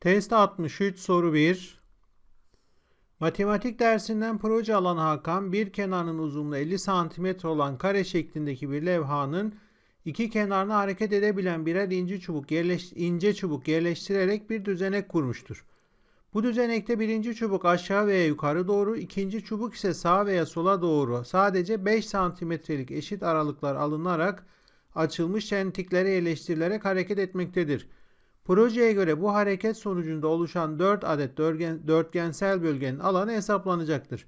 Test 63 soru 1. Matematik dersinden proje alan Hakan bir kenarının uzunluğu 50 cm olan kare şeklindeki bir levhanın iki kenarına hareket edebilen birer ince çubuk, yerleş, ince çubuk yerleştirerek bir düzenek kurmuştur. Bu düzenekte birinci çubuk aşağı veya yukarı doğru, ikinci çubuk ise sağa veya sola doğru sadece 5 santimetrelik eşit aralıklar alınarak açılmış çentiklere yerleştirilerek hareket etmektedir. Projeye göre bu hareket sonucunda oluşan 4 adet dörtgen, dörtgensel bölgenin alanı hesaplanacaktır.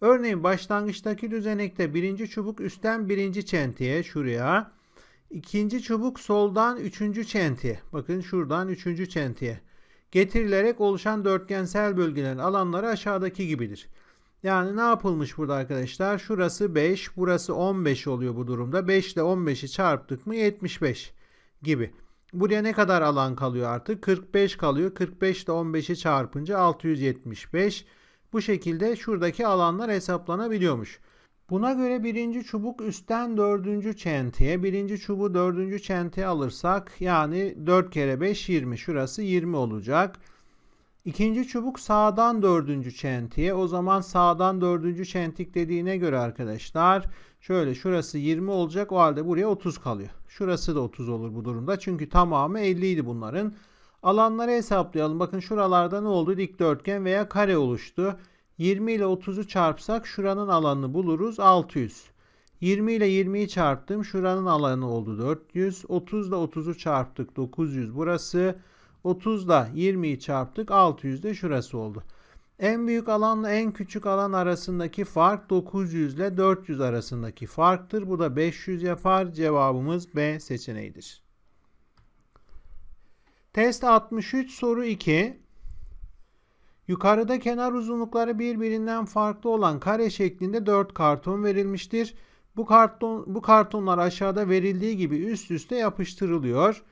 Örneğin başlangıçtaki düzenekte birinci çubuk üstten birinci çentiye şuraya, ikinci çubuk soldan üçüncü çentiye, bakın şuradan üçüncü çentiye getirilerek oluşan dörtgensel bölgelerin alanları aşağıdaki gibidir. Yani ne yapılmış burada arkadaşlar? Şurası 5, burası 15 oluyor bu durumda. 5 ile 15'i çarptık mı 75 gibi. Buraya ne kadar alan kalıyor artık? 45 kalıyor. 45 ile 15'i çarpınca 675. Bu şekilde şuradaki alanlar hesaplanabiliyormuş. Buna göre birinci çubuk üstten dördüncü çentiye, birinci çubuğu dördüncü çentiye alırsak yani 4 kere 5 20 şurası 20 olacak. İkinci çubuk sağdan dördüncü çentiye o zaman sağdan dördüncü çentik dediğine göre arkadaşlar şöyle şurası 20 olacak o halde buraya 30 kalıyor. Şurası da 30 olur bu durumda çünkü tamamı 50 idi bunların. Alanları hesaplayalım. Bakın şuralarda ne oldu? Dikdörtgen veya kare oluştu. 20 ile 30'u çarpsak şuranın alanını buluruz 600. 20 ile 20'yi çarptım. Şuranın alanı oldu 400. 30 ile 30'u çarptık 900 burası. 30 ile 20'yi çarptık 600 de şurası oldu. En büyük alanla en küçük alan arasındaki fark 900 ile 400 arasındaki farktır. Bu da 500 yapar. Cevabımız B seçeneğidir. Test 63 soru 2. Yukarıda kenar uzunlukları birbirinden farklı olan kare şeklinde 4 karton verilmiştir. Bu karton bu kartonlar aşağıda verildiği gibi üst üste yapıştırılıyor.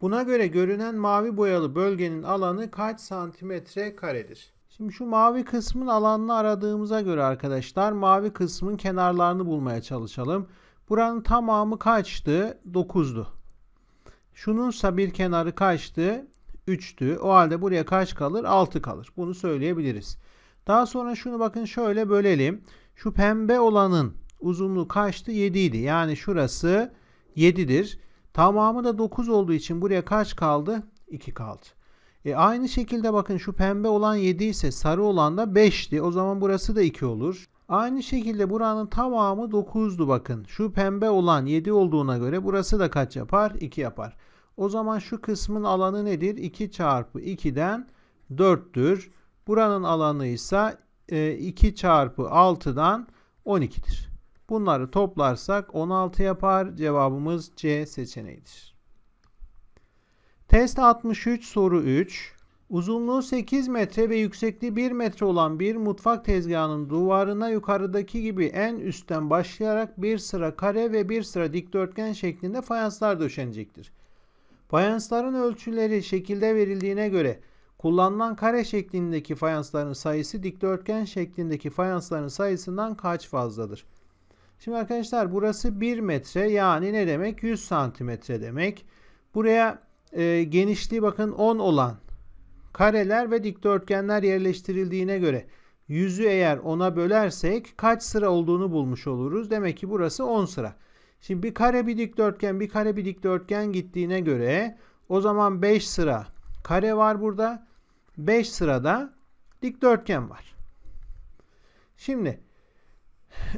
Buna göre görünen mavi boyalı bölgenin alanı kaç santimetre karedir? Şimdi şu mavi kısmın alanını aradığımıza göre arkadaşlar mavi kısmın kenarlarını bulmaya çalışalım. Buranın tamamı kaçtı? 9'du. Şununsa bir kenarı kaçtı? 3'tü. O halde buraya kaç kalır? 6 kalır. Bunu söyleyebiliriz. Daha sonra şunu bakın şöyle bölelim. Şu pembe olanın uzunluğu kaçtı? 7 idi. Yani şurası 7'dir. Tamamı da 9 olduğu için buraya kaç kaldı? 2 kaldı. E aynı şekilde bakın şu pembe olan 7 ise sarı olan da 5'ti. O zaman burası da 2 olur. Aynı şekilde buranın tamamı 9'du bakın. Şu pembe olan 7 olduğuna göre burası da kaç yapar? 2 yapar. O zaman şu kısmın alanı nedir? 2 çarpı 2'den 4'tür. Buranın alanı ise 2 çarpı 6'dan 12'dir. Bunları toplarsak 16 yapar. Cevabımız C seçeneğidir. Test 63 soru 3. Uzunluğu 8 metre ve yüksekliği 1 metre olan bir mutfak tezgahının duvarına yukarıdaki gibi en üstten başlayarak bir sıra kare ve bir sıra dikdörtgen şeklinde fayanslar döşenecektir. Fayansların ölçüleri şekilde verildiğine göre kullanılan kare şeklindeki fayansların sayısı dikdörtgen şeklindeki fayansların sayısından kaç fazladır? Şimdi arkadaşlar burası 1 metre yani ne demek? 100 santimetre demek. Buraya e, genişliği bakın 10 olan kareler ve dikdörtgenler yerleştirildiğine göre 100'ü eğer 10'a bölersek kaç sıra olduğunu bulmuş oluruz. Demek ki burası 10 sıra. Şimdi bir kare bir dikdörtgen bir kare bir dikdörtgen gittiğine göre o zaman 5 sıra kare var burada. 5 sırada dikdörtgen var. Şimdi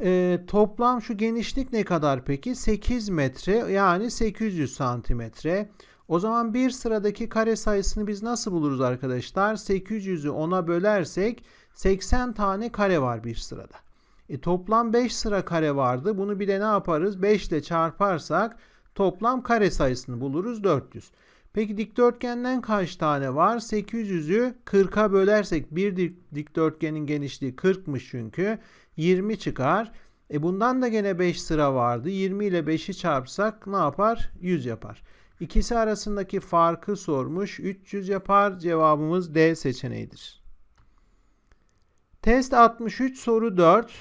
e, toplam şu genişlik ne kadar peki? 8 metre yani 800 santimetre. O zaman bir sıradaki kare sayısını biz nasıl buluruz arkadaşlar? 800'ü 10'a bölersek 80 tane kare var bir sırada. E, toplam 5 sıra kare vardı. Bunu bir de ne yaparız? 5 ile çarparsak toplam kare sayısını buluruz 400. Peki dikdörtgenden kaç tane var? 800'ü 40'a bölersek bir dikdörtgenin genişliği 40'mış çünkü. 20 çıkar. E bundan da gene 5 sıra vardı. 20 ile 5'i çarpsak ne yapar? 100 yapar. İkisi arasındaki farkı sormuş. 300 yapar. Cevabımız D seçeneğidir. Test 63 soru 4.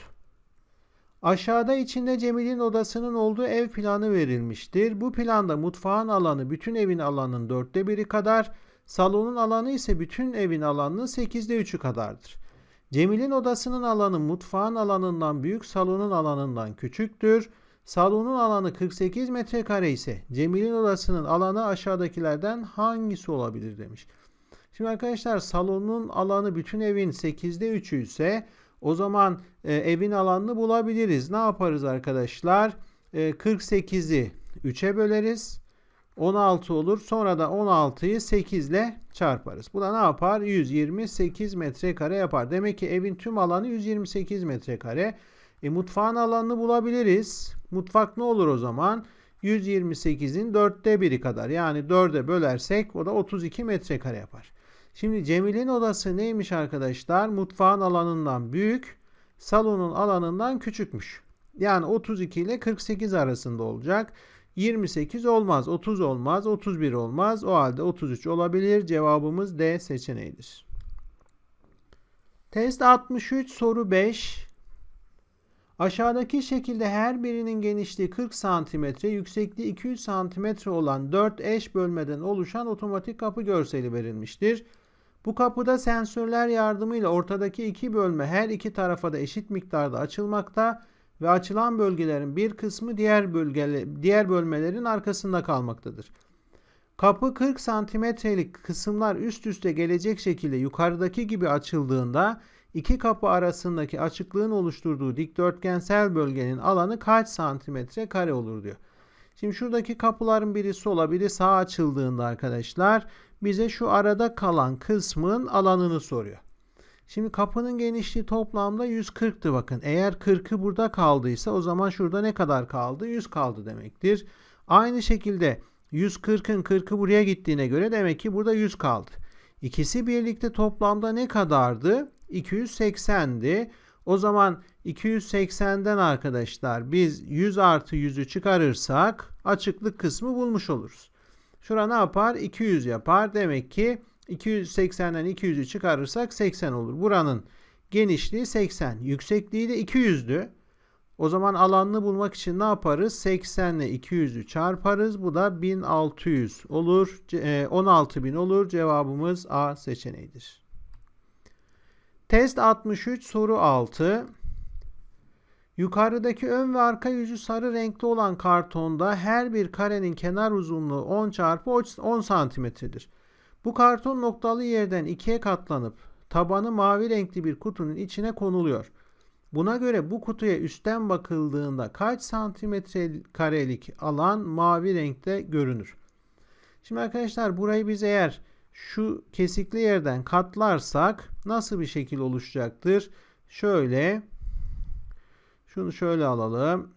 Aşağıda içinde Cemil'in odasının olduğu ev planı verilmiştir. Bu planda mutfağın alanı bütün evin alanının dörtte biri kadar, Salonun alanı ise bütün evin alanının 8'de 3'ü kadardır. Cemil'in odasının alanı mutfağın alanından büyük, salonun alanından küçüktür. Salonun alanı 48 metrekare ise Cemil'in odasının alanı aşağıdakilerden hangisi olabilir demiş. Şimdi arkadaşlar salonun alanı bütün evin 8'de 3'ü ise o zaman e, evin alanını bulabiliriz. Ne yaparız arkadaşlar? E, 48'i 3'e böleriz. 16 olur. Sonra da 16'yı 8 ile çarparız. Bu da ne yapar? 128 metrekare yapar. Demek ki evin tüm alanı 128 metrekare. E, mutfağın alanını bulabiliriz. Mutfak ne olur o zaman? 128'in dörtte biri kadar. Yani 4'e bölersek o da 32 metrekare yapar. Şimdi Cemil'in odası neymiş arkadaşlar? Mutfağın alanından büyük, salonun alanından küçükmüş. Yani 32 ile 48 arasında olacak. 28 olmaz, 30 olmaz, 31 olmaz. O halde 33 olabilir. Cevabımız D seçeneğidir. Test 63 soru 5. Aşağıdaki şekilde her birinin genişliği 40 cm, yüksekliği 200 cm olan 4 eş bölmeden oluşan otomatik kapı görseli verilmiştir. Bu kapıda sensörler yardımıyla ortadaki iki bölme her iki tarafa da eşit miktarda açılmakta ve açılan bölgelerin bir kısmı diğer bölgele, diğer bölmelerin arkasında kalmaktadır. Kapı 40 santimetrelik kısımlar üst üste gelecek şekilde yukarıdaki gibi açıldığında iki kapı arasındaki açıklığın oluşturduğu dikdörtgensel bölgenin alanı kaç santimetre kare olur diyor. Şimdi şuradaki kapıların birisi olabilir sağ açıldığında arkadaşlar bize şu arada kalan kısmın alanını soruyor. Şimdi kapının genişliği toplamda 140'tı bakın. Eğer 40'ı burada kaldıysa o zaman şurada ne kadar kaldı? 100 kaldı demektir. Aynı şekilde 140'ın 40'ı buraya gittiğine göre demek ki burada 100 kaldı. İkisi birlikte toplamda ne kadardı? 280'di. O zaman 280'den arkadaşlar biz 100 artı 100'ü çıkarırsak açıklık kısmı bulmuş oluruz. Şura ne yapar? 200 yapar. Demek ki 280'den 200'ü çıkarırsak 80 olur. Buranın genişliği 80. Yüksekliği de 200'dü. O zaman alanını bulmak için ne yaparız? 80 ile 200'ü çarparız. Bu da 1600 olur. 16.000 e, olur. Cevabımız A seçeneğidir. Test 63 soru 6. Yukarıdaki ön ve arka yüzü sarı renkli olan kartonda her bir karenin kenar uzunluğu 10 çarpı 10 santimetredir. Bu karton noktalı yerden ikiye katlanıp tabanı mavi renkli bir kutunun içine konuluyor. Buna göre bu kutuya üstten bakıldığında kaç santimetre karelik alan mavi renkte görünür? Şimdi arkadaşlar burayı biz eğer şu kesikli yerden katlarsak nasıl bir şekil oluşacaktır? Şöyle şunu şöyle alalım.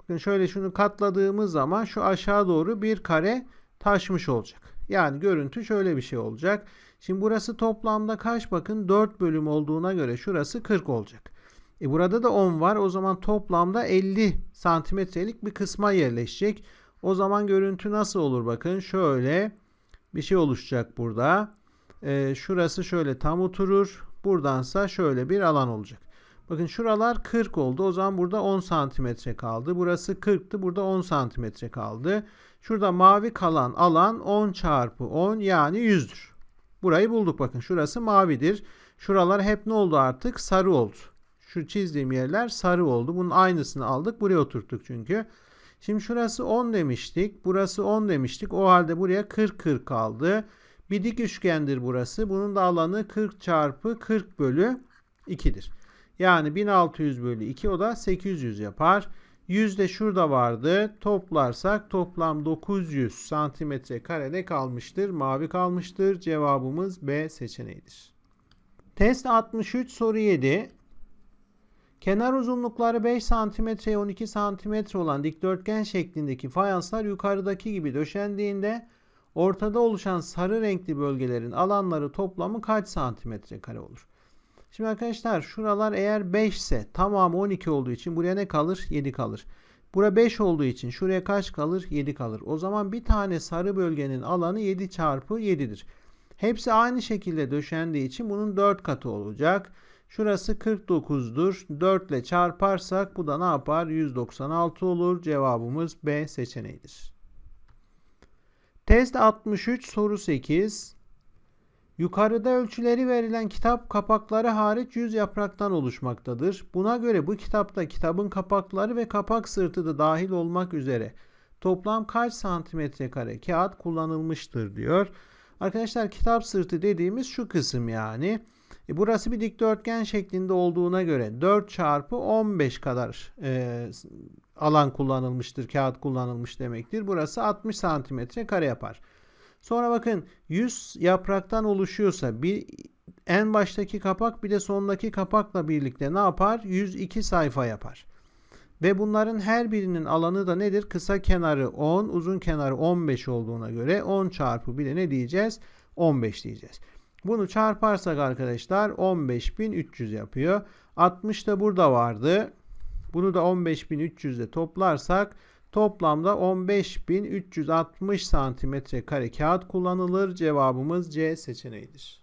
Bakın şöyle şunu katladığımız zaman şu aşağı doğru bir kare taşmış olacak. Yani görüntü şöyle bir şey olacak. Şimdi burası toplamda kaç bakın 4 bölüm olduğuna göre şurası 40 olacak. E burada da 10 var. O zaman toplamda 50 santimetrelik bir kısma yerleşecek. O zaman görüntü nasıl olur bakın şöyle bir şey oluşacak burada. E, şurası şöyle tam oturur. Buradansa şöyle bir alan olacak. Bakın şuralar 40 oldu. O zaman burada 10 santimetre kaldı. Burası 40'tı. Burada 10 santimetre kaldı. Şurada mavi kalan alan 10 çarpı 10 yani 100'dür. Burayı bulduk bakın. Şurası mavidir. Şuralar hep ne oldu artık? Sarı oldu. Şu çizdiğim yerler sarı oldu. Bunun aynısını aldık. Buraya oturttuk çünkü. Şimdi şurası 10 demiştik. Burası 10 demiştik. O halde buraya 40 40 kaldı. Bir dik üçgendir burası. Bunun da alanı 40 çarpı 40 bölü 2'dir. Yani 1600 bölü 2 o da 800 yapar. 100 de şurada vardı. Toplarsak toplam 900 santimetre karede kalmıştır. Mavi kalmıştır. Cevabımız B seçeneğidir. Test 63 soru 7. Kenar uzunlukları 5 cm 12 cm olan dikdörtgen şeklindeki fayanslar yukarıdaki gibi döşendiğinde ortada oluşan sarı renkli bölgelerin alanları toplamı kaç santimetre kare olur? Şimdi arkadaşlar şuralar eğer 5 ise tamamı 12 olduğu için buraya ne kalır? 7 kalır. Bura 5 olduğu için şuraya kaç kalır? 7 kalır. O zaman bir tane sarı bölgenin alanı 7 çarpı 7'dir. Hepsi aynı şekilde döşendiği için bunun 4 katı olacak. Şurası 49'dur. 4 ile çarparsak bu da ne yapar? 196 olur. Cevabımız B seçeneğidir. Test 63 soru 8. Yukarıda ölçüleri verilen kitap kapakları hariç 100 yapraktan oluşmaktadır. Buna göre bu kitapta kitabın kapakları ve kapak sırtı da dahil olmak üzere toplam kaç santimetre kare kağıt kullanılmıştır diyor. Arkadaşlar kitap sırtı dediğimiz şu kısım yani. E, burası bir dikdörtgen şeklinde olduğuna göre 4 çarpı 15 kadar e, alan kullanılmıştır, kağıt kullanılmış demektir. Burası 60 santimetre kare yapar. Sonra bakın 100 yapraktan oluşuyorsa bir en baştaki kapak bir de sondaki kapakla birlikte ne yapar? 102 sayfa yapar. Ve bunların her birinin alanı da nedir? Kısa kenarı 10, uzun kenarı 15 olduğuna göre 10 çarpı bir de ne diyeceğiz? 15 diyeceğiz. Bunu çarparsak arkadaşlar 15.300 yapıyor. 60 da burada vardı. Bunu da 15.300 ile toplarsak toplamda 15.360 santimetre kare kağıt kullanılır. Cevabımız C seçeneğidir.